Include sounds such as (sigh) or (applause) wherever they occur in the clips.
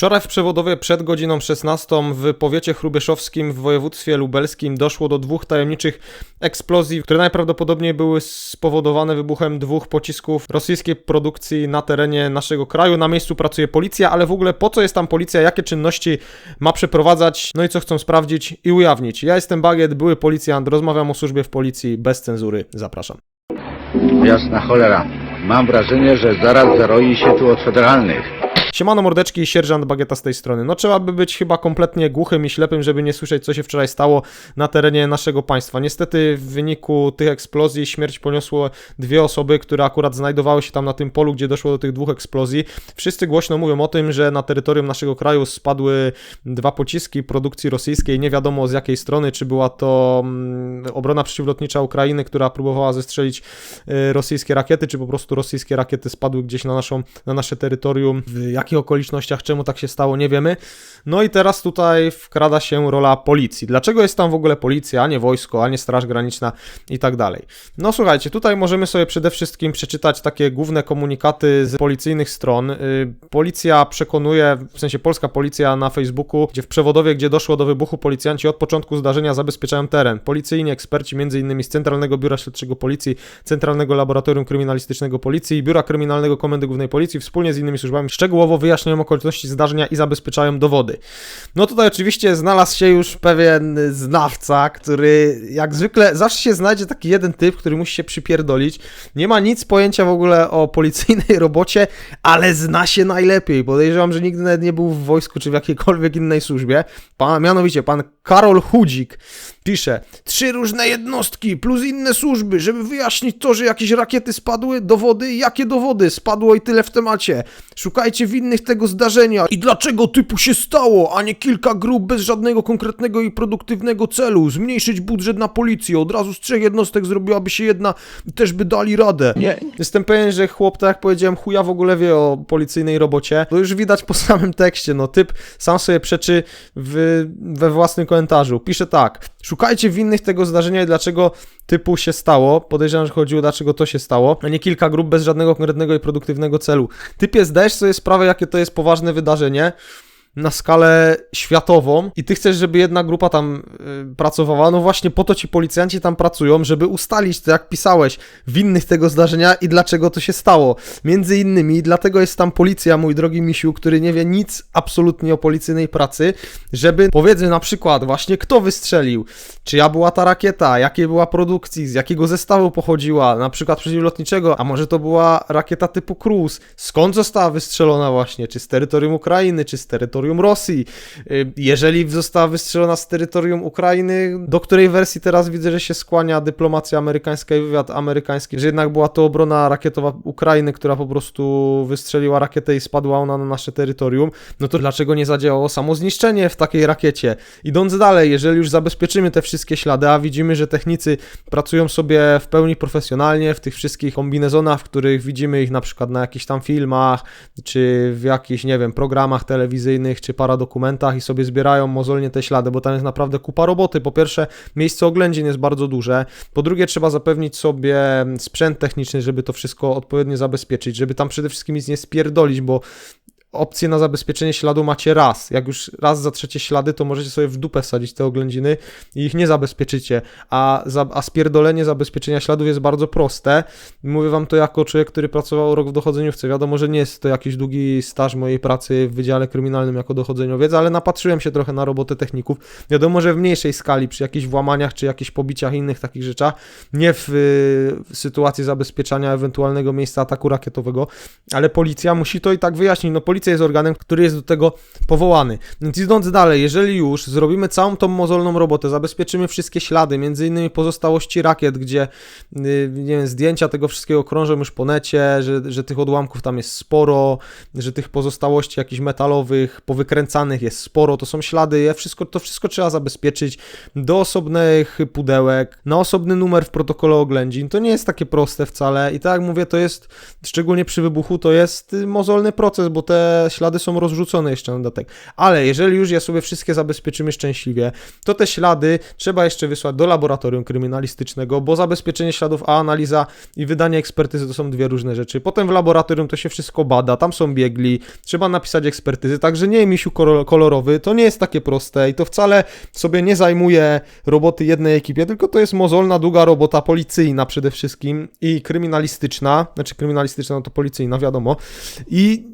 Wczoraj w przewodowie przed godziną 16 w powiecie chrubieszowskim w województwie lubelskim doszło do dwóch tajemniczych eksplozji, które najprawdopodobniej były spowodowane wybuchem dwóch pocisków rosyjskiej produkcji na terenie naszego kraju. Na miejscu pracuje policja, ale w ogóle po co jest tam policja, jakie czynności ma przeprowadzać, no i co chcą sprawdzić i ujawnić. Ja jestem Bagiet, były policjant, rozmawiam o służbie w policji bez cenzury. Zapraszam. Jasna cholera. Mam wrażenie, że zaraz zaroi się tu od federalnych. Siemano mordeczki, sierżant Bagieta z tej strony. No trzeba by być chyba kompletnie głuchym i ślepym, żeby nie słyszeć, co się wczoraj stało na terenie naszego państwa. Niestety w wyniku tych eksplozji śmierć poniosło dwie osoby, które akurat znajdowały się tam na tym polu, gdzie doszło do tych dwóch eksplozji. Wszyscy głośno mówią o tym, że na terytorium naszego kraju spadły dwa pociski produkcji rosyjskiej. Nie wiadomo z jakiej strony, czy była to mm, obrona przeciwlotnicza Ukrainy, która próbowała zestrzelić y, rosyjskie rakiety, czy po prostu rosyjskie rakiety spadły gdzieś na, naszą, na nasze terytorium. W jakich okolicznościach, czemu tak się stało, nie wiemy. No i teraz tutaj wkrada się rola policji. Dlaczego jest tam w ogóle policja, a nie wojsko, a nie Straż Graniczna i tak dalej? No słuchajcie, tutaj możemy sobie przede wszystkim przeczytać takie główne komunikaty z policyjnych stron. Y, Policja przekonuje, w sensie polska policja na Facebooku, gdzie w przewodowie, gdzie doszło do wybuchu, policjanci od początku zdarzenia zabezpieczają teren. Policyjni eksperci, m.in. z Centralnego Biura Śledczego Policji, Centralnego Laboratorium Kryminalistycznego Policji i Biura Kryminalnego Komendy Głównej Policji wspólnie z innymi służbami szczegółowo wyjaśniają okoliczności zdarzenia i zabezpieczają dowody. No tutaj oczywiście znalazł się już pewien znawca, który jak zwykle zawsze się znajdzie taki jeden typ, który musi się przypierdolić. Nie ma nic pojęcia w ogóle o policyjnej (laughs) robocie, ale zna się najlepiej. Podejrzewam, że nigdy nawet nie był w wojsku czy w jakiejkolwiek innej służbie. Pan, mianowicie pan Karol Chudzik pisze: Trzy różne jednostki plus inne służby, żeby wyjaśnić to, że jakieś rakiety spadły, dowody, jakie dowody spadło i tyle w temacie. Szukajcie winnych tego zdarzenia i dlaczego typu się stało, a nie kilka grup bez żadnego konkretnego i produktywnego celu. Zmniejszyć budżet na policję, od razu z trzech jednostek zrobiłaby się jedna i też by dali radę. Nie, Jestem pewien, że chłop, tak jak powiedziałem, chuja w ogóle wie o policyjnej robocie. To już widać po (laughs) samym tekście, no typ sam sobie przeczy w, we własnym komentarzu. Pisze tak, szukajcie winnych tego zdarzenia i dlaczego typu się stało. Podejrzewam, że chodziło dlaczego to się stało, a nie kilka grup bez żadnego konkretnego i produktywnego celu. Typie, zdajesz sobie sprawę, jakie to jest poważne wydarzenie na skalę światową i ty chcesz, żeby jedna grupa tam y, pracowała, no właśnie po to ci policjanci tam pracują, żeby ustalić to, jak pisałeś, winnych tego zdarzenia i dlaczego to się stało. Między innymi dlatego jest tam policja, mój drogi misiu, który nie wie nic absolutnie o policyjnej pracy, żeby powiedzmy na przykład właśnie kto wystrzelił, czyja była ta rakieta, jakiej była produkcji, z jakiego zestawu pochodziła, na przykład przeciwlotniczego, a może to była rakieta typu Cruise, skąd została wystrzelona właśnie, czy z terytorium Ukrainy, czy z terytorium Rosji. Y, Jeżeli została wystrzelona z terytorium Ukrainy, do której wersji teraz widzę, że się skłania dyplomacja amerykańska i wywiad amerykański, że jednak była to obrona rakietowa Ukrainy, która po prostu wystrzeliła rakietę i spadła ona na nasze terytorium, no to dlaczego nie zadziałało samo zniszczenie w takiej rakiecie? Idąc dalej, jeżeli już zabezpieczymy te wszystkie ślady, a widzimy, że technicy pracują sobie w pełni profesjonalnie w tych wszystkich kombinezonach, w których widzimy ich na przykład na jakichś tam filmach, czy w jakichś, nie wiem, programach telewizyjnych, czy paradokumentach i sobie zbierają mozolnie te ślady, bo tam jest naprawdę kupa roboty. Po pierwsze, miejsce oględzin jest bardzo duże. Po drugie, trzeba zapewnić sobie sprzęt techniczny, żeby to wszystko odpowiednio zabezpieczyć, żeby tam przede wszystkim nic nie spierdolić, bo opcję na zabezpieczenie śladu macie raz. Jak już raz zatrzecie ślady, to możecie sobie w dupę wsadzić te oględziny i ich nie zabezpieczycie. A, za, a spierdolenie zabezpieczenia śladów jest bardzo proste. Mówię wam to jako człowiek, który pracował rok w dochodzeniówce. Wiadomo, że nie jest to jakiś długi staż mojej pracy w Wydziale Kryminalnym jako dochodzeniowiec, ale napatrzyłem się trochę na robotę techników. Wiadomo, że w mniejszej skali, przy jakichś włamaniach, czy jakichś pobiciach innych takich rzeczach, nie w, w sytuacji zabezpieczania ewentualnego miejsca ataku rakietowego, ale policja musi to i tak wyjaśnić. No policja jest organem, który jest do tego powołany. Więc idąc dalej, jeżeli już zrobimy całą tą mozolną robotę, zabezpieczymy wszystkie ślady, między innymi pozostałości rakiet, gdzie y, nie wiem, zdjęcia tego wszystkiego krążą już po necie, że, że tych odłamków tam jest sporo, że tych pozostałości jakichś metalowych, powykręcanych jest sporo, to są ślady, ja wszystko, to wszystko trzeba zabezpieczyć do osobnych pudełek, na osobny numer w protokole oględzin. To nie jest takie proste wcale i tak jak mówię, to jest, szczególnie przy wybuchu, to jest y, mozolny proces, bo te ślady są rozrzucone jeszcze na dodatek. Ale jeżeli już je sobie wszystkie zabezpieczymy szczęśliwie, to te ślady trzeba jeszcze wysłać do laboratorium kryminalistycznego, bo zabezpieczenie śladów, a analiza i wydanie ekspertyzy to są dwie różne rzeczy. Potem w laboratorium to się wszystko bada, tam są biegli, trzeba napisać ekspertyzy, także nie misiu kolo- kolorowy, to nie jest takie proste i to wcale sobie nie zajmuje roboty jednej ekipie, tylko to jest mozolna, długa robota policyjna przede wszystkim i kryminalistyczna, znaczy kryminalistyczna no to policyjna, wiadomo. I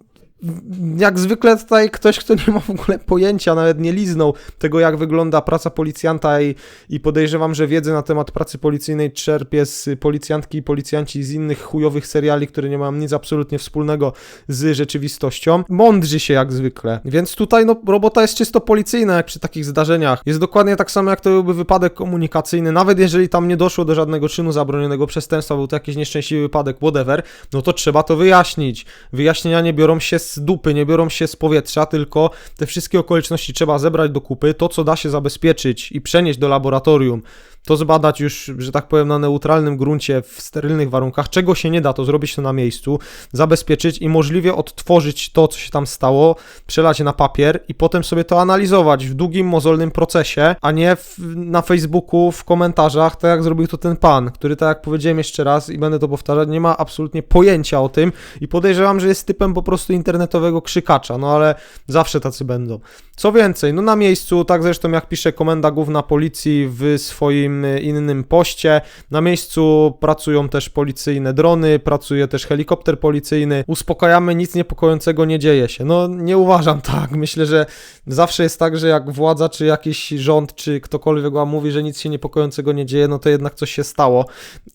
jak zwykle tutaj ktoś, kto nie ma w ogóle pojęcia, nawet nie liznął tego, jak wygląda praca policjanta i, i podejrzewam, że wiedzę na temat pracy policyjnej czerpie z policjantki i policjanci z innych chujowych seriali, które nie mają nic absolutnie wspólnego z rzeczywistością. Mądrzy się jak zwykle. Więc tutaj no, robota jest czysto policyjna, jak przy takich zdarzeniach. Jest dokładnie tak samo, jak to byłby wypadek komunikacyjny. Nawet jeżeli tam nie doszło do żadnego czynu zabronionego przestępstwa, był to jakiś nieszczęśliwy wypadek, whatever, no to trzeba to wyjaśnić. Wyjaśnienia nie biorą się dupy, nie biorą się z powietrza, tylko te wszystkie okoliczności trzeba zebrać do kupy, to co da się zabezpieczyć i przenieść do laboratorium, to zbadać już, że tak powiem, na neutralnym gruncie, w sterylnych warunkach, czego się nie da, to zrobić to na miejscu, zabezpieczyć i możliwie odtworzyć to, co się tam stało, przelać na papier i potem sobie to analizować w długim, mozolnym procesie, a nie w, na Facebooku, w komentarzach, tak jak zrobił to ten pan, który, tak jak powiedziałem jeszcze raz i będę to powtarzać, nie ma absolutnie pojęcia o tym i podejrzewam, że jest typem po prostu internetowego krzykacza, no ale zawsze tacy będą. Co więcej, no na miejscu, tak zresztą jak pisze Komenda Główna Policji w swoim innym poście, na miejscu pracują też policyjne drony, pracuje też helikopter policyjny, uspokajamy, nic niepokojącego nie dzieje się. No nie uważam (laughs) tak, myślę, że zawsze jest tak, że jak władza, czy jakiś rząd, czy ktokolwiek wam mówi, że nic się niepokojącego nie dzieje, no to jednak coś się stało.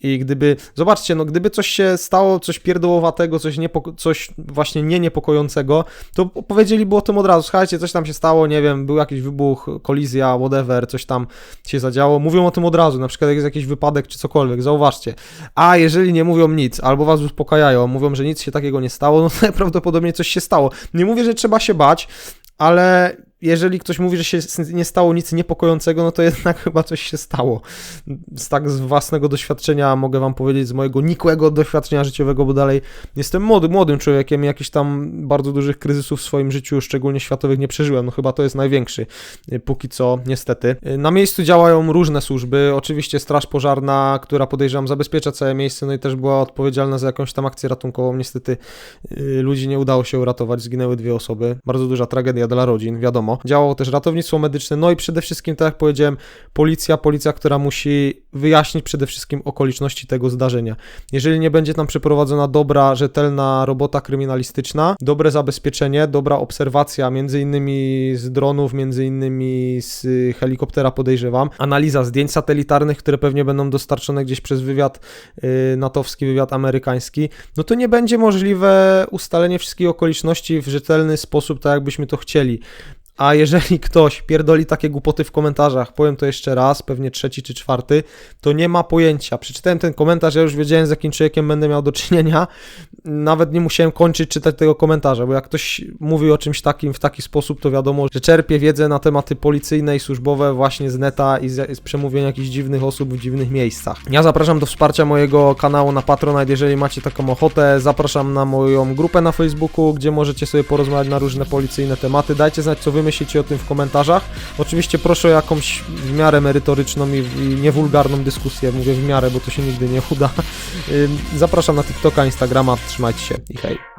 I gdyby, zobaczcie, no gdyby coś się stało, coś pierdołowatego, coś, niepoko- coś właśnie nie niepokojącego, to powiedzieliby o tym od razu, słuchajcie, coś tam się stało, nie wiem, był jakiś wybuch, kolizja, whatever, coś tam się zadziało, mówią o tym od razu, na przykład jak jest jakiś wypadek czy cokolwiek, zauważcie. A jeżeli nie mówią nic, albo was uspokajają, mówią, że nic się takiego nie stało, no (laughs) najprawdopodobniej coś się stało. Nie mówię, że trzeba się bać, ale jeżeli ktoś mówi, że się nie stało nic niepokojącego, no to jednak (laughs) chyba coś się stało. Z tak z własnego doświadczenia mogę wam powiedzieć, z mojego nikłego doświadczenia życiowego, bo dalej jestem młody, młodym człowiekiem jakichś tam bardzo dużych kryzysów w swoim życiu, szczególnie światowych, nie przeżyłem. No chyba to jest największy, y, póki co, niestety. Y, Na miejscu działają różne służby, oczywiście Straż Pożarna, która podejrzewam zabezpiecza całe miejsce, no i też była odpowiedzialna za jakąś tam akcję ratunkową. Niestety y, ludzi nie udało się uratować, zginęły dwie osoby. Bardzo duża tragedia dla rodzin, wiadomo. Działało też ratownictwo medyczne, no i przede wszystkim, tak jak powiedziałem, policja, policja, która musi wyjaśnić przede wszystkim okoliczności tego zdarzenia. Jeżeli nie będzie tam przeprowadzona dobra, rzetelna robota kryminalistyczna, dobre zabezpieczenie, dobra obserwacja, między innymi z dronów, między innymi z helikoptera podejrzewam, analiza zdjęć satelitarnych, które pewnie będą dostarczone gdzieś przez wywiad y, natowski, wywiad amerykański, no to nie będzie możliwe ustalenie wszystkich okoliczności w rzetelny sposób, tak jakbyśmy to chcieli. A jeżeli ktoś pierdoli takie głupoty w komentarzach, powiem to jeszcze raz, pewnie trzeci czy czwarty, to nie ma pojęcia. Przeczytałem ten komentarz, ja już wiedziałem z jakim człowiekiem będę miał do czynienia. Nawet nie musiałem kończyć czytać tego komentarza, bo jak ktoś mówi o czymś takim w taki sposób, to wiadomo, że czerpie wiedzę na tematy policyjne i służbowe właśnie z neta i z, z przemówień jakichś dziwnych osób w dziwnych miejscach. Ja zapraszam do wsparcia mojego kanału na Patronite, jeżeli macie taką ochotę. Zapraszam na moją grupę na Facebooku, gdzie możecie sobie porozmawiać na różne policyjne tematy. Dajcie znać, co wy o tym w komentarzach. Oczywiście proszę o jakąś w miarę merytoryczną i, i niewulgarną dyskusję. Mówię w miarę, bo to się nigdy nie uda. (laughs) Zapraszam na TikToka, Instagrama. Trzymajcie się i hej.